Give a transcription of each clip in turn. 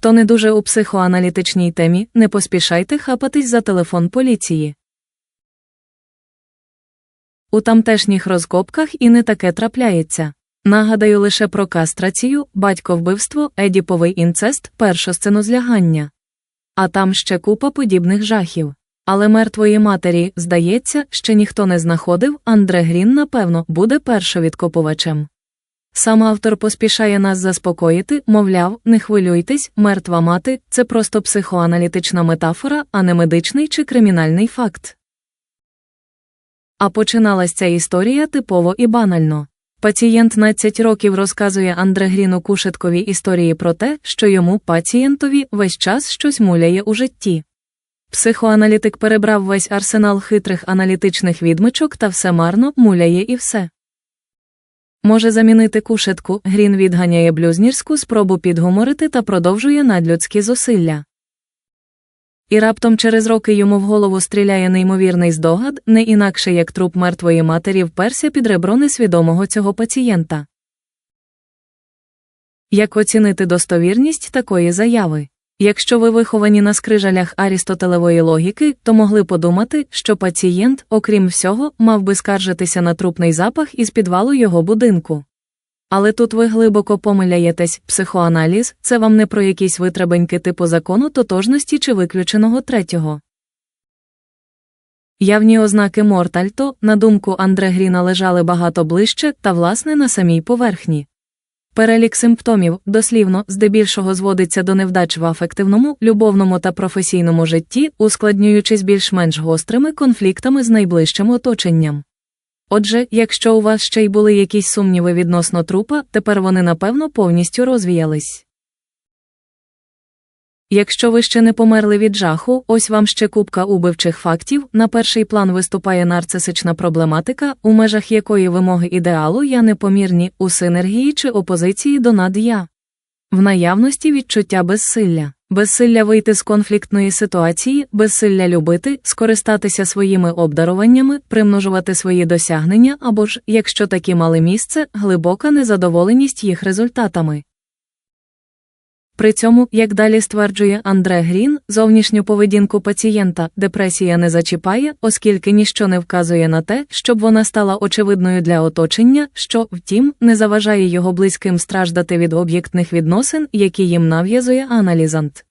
Хто не дуже у психоаналітичній темі, не поспішайте хапатись за телефон поліції. У тамтешніх розкопках і не таке трапляється. Нагадаю лише про кастрацію, батьковбивство, едіповий інцест, першу сцену злягання. А там ще купа подібних жахів. Але мертвої матері, здається, ще ніхто не знаходив, Андре Грін, напевно, буде першовідкопувачем. Сам автор поспішає нас заспокоїти, мовляв, не хвилюйтесь, мертва мати це просто психоаналітична метафора, а не медичний чи кримінальний факт. А починалась ця історія типово і банально. Пацієнт 12 років розказує Андре Гріну Кушеткові історії про те, що йому, пацієнтові, весь час щось муляє у житті. Психоаналітик перебрав весь арсенал хитрих аналітичних відмичок та все марно муляє і все. Може замінити кушетку, Грін відганяє блюзнірську спробу підгуморити та продовжує надлюдські зусилля. І раптом через роки йому в голову стріляє неймовірний здогад, не інакше як труп мертвої матері вперся під ребро несвідомого цього пацієнта. Як оцінити достовірність такої заяви? Якщо ви виховані на скрижалях арістотелевої логіки, то могли подумати, що пацієнт, окрім всього, мав би скаржитися на трупний запах із підвалу його будинку. Але тут ви глибоко помиляєтесь, психоаналіз це вам не про якісь витребеньки типу закону тотожності чи виключеного третього. Явні ознаки Мортальто, на думку Андре Гріна, лежали багато ближче та, власне, на самій поверхні. Перелік симптомів, дослівно, здебільшого зводиться до невдач в афективному, любовному та професійному житті, ускладнюючись більш-менш гострими конфліктами з найближчим оточенням. Отже, якщо у вас ще й були якісь сумніви відносно трупа, тепер вони напевно повністю розвіялись. Якщо ви ще не померли від жаху, ось вам ще купка убивчих фактів, на перший план виступає нарцисична проблематика, у межах якої вимоги ідеалу я непомірні, у синергії чи опозиції до над'я. В наявності відчуття безсилля, безсилля вийти з конфліктної ситуації, безсилля любити, скористатися своїми обдаруваннями, примножувати свої досягнення або ж, якщо такі мали місце, глибока незадоволеність їх результатами. При цьому, як далі стверджує Андре Грін, зовнішню поведінку пацієнта депресія не зачіпає, оскільки ніщо не вказує на те, щоб вона стала очевидною для оточення, що, втім, не заважає його близьким страждати від об'єктних відносин, які їм нав'язує аналізант.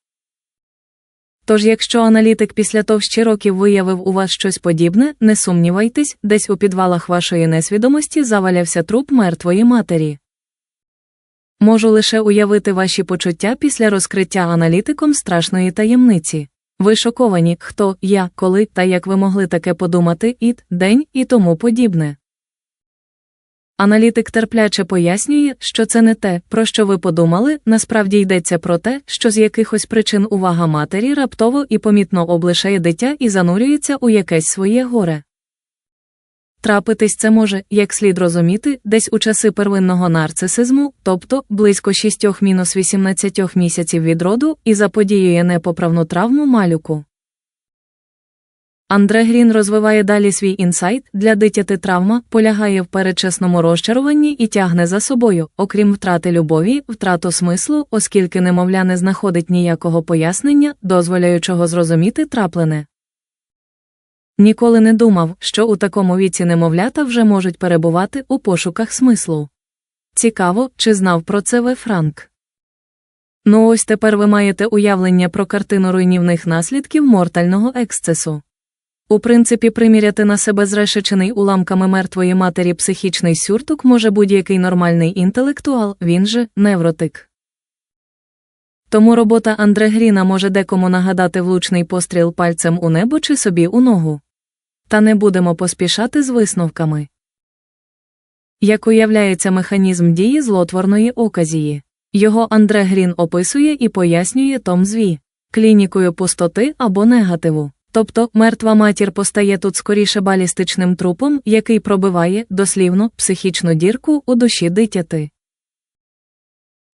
Тож, якщо аналітик після товщі років виявив у вас щось подібне, не сумнівайтесь, десь у підвалах вашої несвідомості завалявся труп мертвої матері. Можу лише уявити ваші почуття після розкриття аналітиком страшної таємниці. Ви шоковані, хто, я, коли та як ви могли таке подумати, іт, день і тому подібне. Аналітик терпляче пояснює, що це не те, про що ви подумали, насправді йдеться про те, що з якихось причин увага матері раптово і помітно облишає дитя і занурюється у якесь своє горе. Трапитись це може, як слід розуміти, десь у часи первинного нарцисизму, тобто близько 6-18 місяців від роду, і заподіює непоправну травму малюку. Андре Грін розвиває далі свій інсайт для дитяти травма, полягає в передчасному розчаруванні і тягне за собою, окрім втрати любові, втрату смислу, оскільки немовля не знаходить ніякого пояснення, дозволяючого зрозуміти траплене. Ніколи не думав, що у такому віці немовлята вже можуть перебувати у пошуках смислу. Цікаво, чи знав про це Ви Франк. Ну ось тепер ви маєте уявлення про картину руйнівних наслідків мортального ексцесу. У принципі, приміряти на себе зрешечений уламками мертвої матері психічний сюртук може будь-який нормальний інтелектуал, він же невротик. Тому робота Андре Гріна може декому нагадати влучний постріл пальцем у небо чи собі у ногу. Та не будемо поспішати з висновками. Як уявляється механізм дії злотворної оказії, його Андре Грін описує і пояснює Том Зві клінікою пустоти або негативу. Тобто мертва матір постає тут скоріше балістичним трупом, який пробиває, дослівно, психічну дірку у душі дитяти.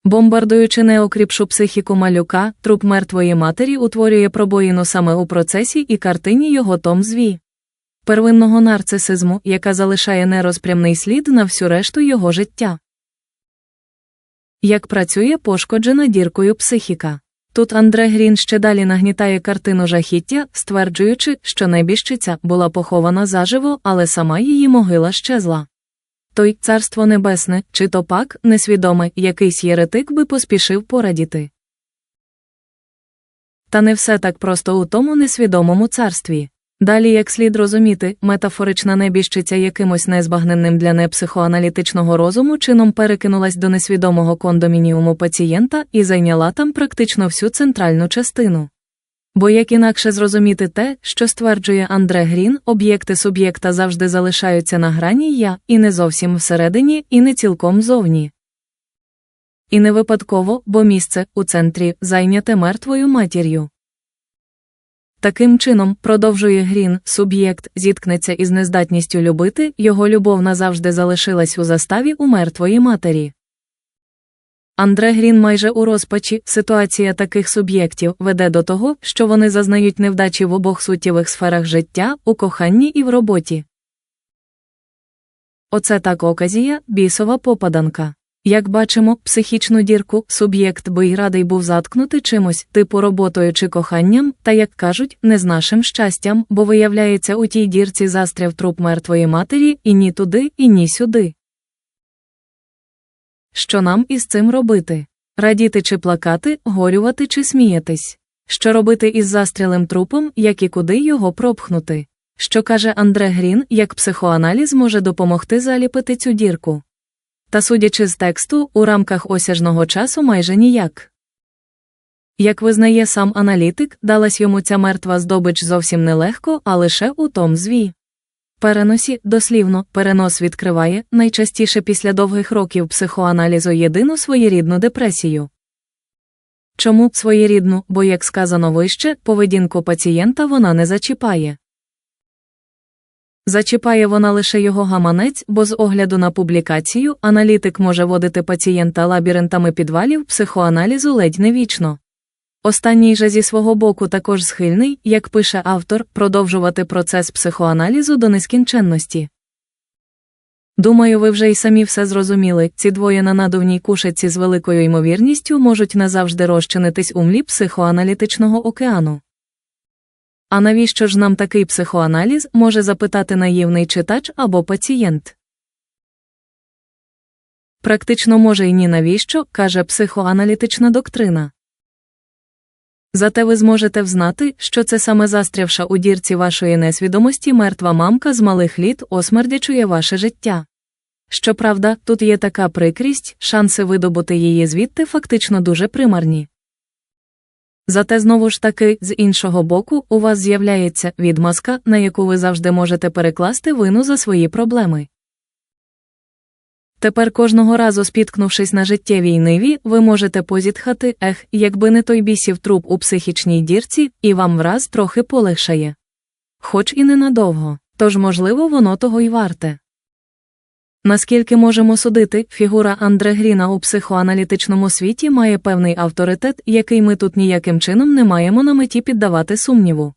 Бомбардуючи неокріпшу психіку малюка, труп мертвої матері утворює пробоїну саме у процесі і картині його Том Зві первинного нарцисизму, яка залишає нерозпрямний слід на всю решту його життя. Як працює пошкоджена діркою психіка. Тут Андре Грін ще далі нагнітає картину жахіття, стверджуючи, що небіжчиця була похована заживо, але сама її могила щезла. Той царство небесне, чи то пак, несвідоме, якийсь єретик би поспішив порадіти. Та не все так просто у тому несвідомому царстві. Далі, як слід розуміти, метафорична небіжчиця якимось незбагненним для непсихоаналітичного розуму чином перекинулась до несвідомого кондомініуму пацієнта і зайняла там практично всю центральну частину. Бо як інакше зрозуміти те, що стверджує Андре Грін, об'єкти суб'єкта завжди залишаються на грані я, і не зовсім всередині, і не цілком зовні. І не випадково, бо місце у центрі зайняте мертвою матір'ю. Таким чином, продовжує Грін, суб'єкт зіткнеться із нездатністю любити, його любов назавжди залишилась у заставі у мертвої матері. Андре Грін майже у розпачі ситуація таких суб'єктів веде до того, що вони зазнають невдачі в обох суттєвих сферах життя, у коханні і в роботі. Оце так оказія, бісова попаданка. Як бачимо, психічну дірку суб'єкт би й радий був заткнути чимось, типу роботою чи коханням, та, як кажуть, не з нашим щастям, бо виявляється, у тій дірці застряв труп мертвої матері і ні туди, і ні сюди. Що нам із цим робити? Радіти чи плакати, горювати чи сміятись? Що робити із застрілим трупом, як і куди його пропхнути? Що каже Андре Грін, як психоаналіз може допомогти заліпити цю дірку? Та судячи з тексту, у рамках осяжного часу майже ніяк. Як визнає сам аналітик, далась йому ця мертва здобич зовсім нелегко, а лише у том зві. Переносі, дослівно, перенос відкриває найчастіше після довгих років психоаналізу єдину своєрідну депресію. Чому своєрідну, бо, як сказано вище, поведінку пацієнта вона не зачіпає. Зачіпає вона лише його гаманець, бо з огляду на публікацію аналітик може водити пацієнта лабіринтами підвалів психоаналізу ледь не вічно. Останній же зі свого боку також схильний, як пише автор, продовжувати процес психоаналізу до нескінченності. Думаю, ви вже й самі все зрозуміли ці двоє на надувній кушиці з великою ймовірністю можуть назавжди розчинитись у млі психоаналітичного океану. А навіщо ж нам такий психоаналіз може запитати наївний читач або пацієнт? Практично може й ні навіщо, каже психоаналітична доктрина. Зате ви зможете взнати, що це саме застрявша у дірці вашої несвідомості мертва мамка з малих літ осмердячує ваше життя. Щоправда, тут є така прикрість, шанси видобути її звідти фактично дуже примарні. Зате знову ж таки, з іншого боку, у вас з'являється відмазка, на яку ви завжди можете перекласти вину за свої проблеми. Тепер кожного разу спіткнувшись на життєвій ниві, ви можете позітхати ех, якби не той бісів труп у психічній дірці, і вам враз трохи полегшає. Хоч і ненадовго, тож, можливо, воно того й варте. Наскільки можемо судити, фігура Андре Гріна у психоаналітичному світі має певний авторитет, який ми тут ніяким чином не маємо на меті піддавати сумніву.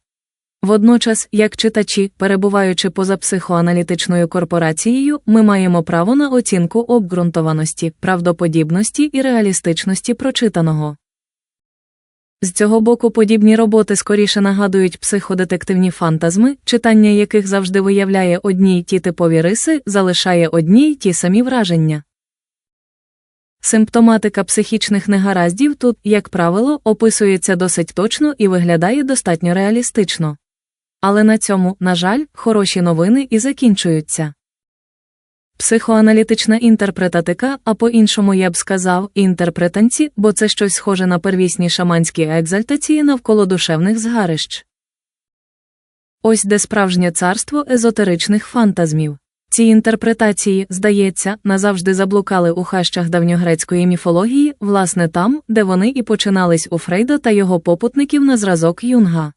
Водночас, як читачі, перебуваючи поза психоаналітичною корпорацією, ми маємо право на оцінку обґрунтованості, правдоподібності і реалістичності прочитаного. З цього боку подібні роботи скоріше нагадують психодетективні фантазми, читання яких завжди виявляє одні й ті типові риси, залишає одні й ті самі враження. Симптоматика психічних негараздів тут, як правило, описується досить точно і виглядає достатньо реалістично. Але на цьому, на жаль, хороші новини і закінчуються. Психоаналітична інтерпретатика, а по-іншому я б сказав, інтерпретанці, бо це щось схоже на первісні шаманські екзальтації навколо душевних згарищ. Ось де справжнє царство езотеричних фантазмів. Ці інтерпретації, здається, назавжди заблукали у хащах давньогрецької міфології, власне там, де вони і починались у Фрейда та його попутників на зразок Юнга.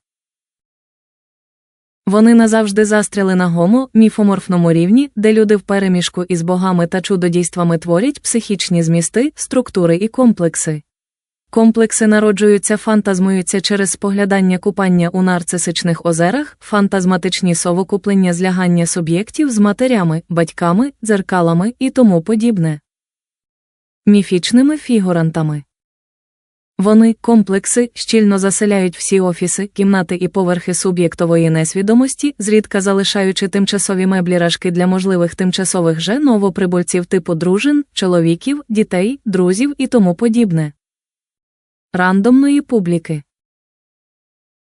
Вони назавжди застряли на гомо, міфоморфному рівні, де люди в переміжку із богами та чудодійствами творять психічні змісти, структури і комплекси. Комплекси народжуються, фантазмуються через споглядання купання у нарцисичних озерах, фантазматичні совокуплення злягання суб'єктів з матерями, батьками, дзеркалами і тому подібне. Міфічними фігурантами. Вони, комплекси, щільно заселяють всі офіси, кімнати і поверхи суб'єктової несвідомості, зрідка залишаючи тимчасові меблі рашки для можливих тимчасових же новоприбульців типу дружин, чоловіків, дітей, друзів і тому подібне. Рандомної публіки.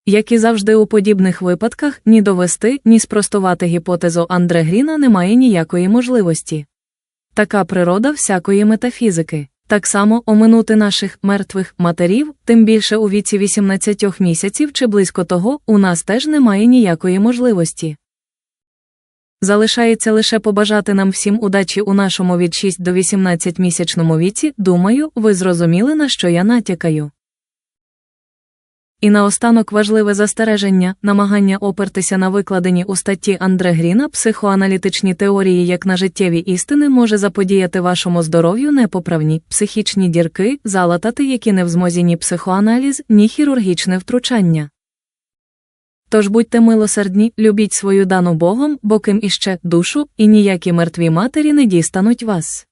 Як і завжди у подібних випадках, ні довести, ні спростувати гіпотезу Андре Гріна немає ніякої можливості. Така природа всякої метафізики. Так само оминути наших мертвих матерів, тим більше у віці 18 місяців чи близько того, у нас теж немає ніякої можливості. Залишається лише побажати нам всім удачі у нашому від 6 до 18 місячному віці, думаю, ви зрозуміли, на що я натякаю. І наостанок важливе застереження, намагання опертися на викладені у статті Андре Гріна психоаналітичні теорії як на життєві істини може заподіяти вашому здоров'ю непоправні психічні дірки, залатати, які не в змозі ні психоаналіз, ні хірургічне втручання. Тож будьте милосердні, любіть свою дану Богом, бо ким іще душу, і ніякі мертві матері не дістануть вас.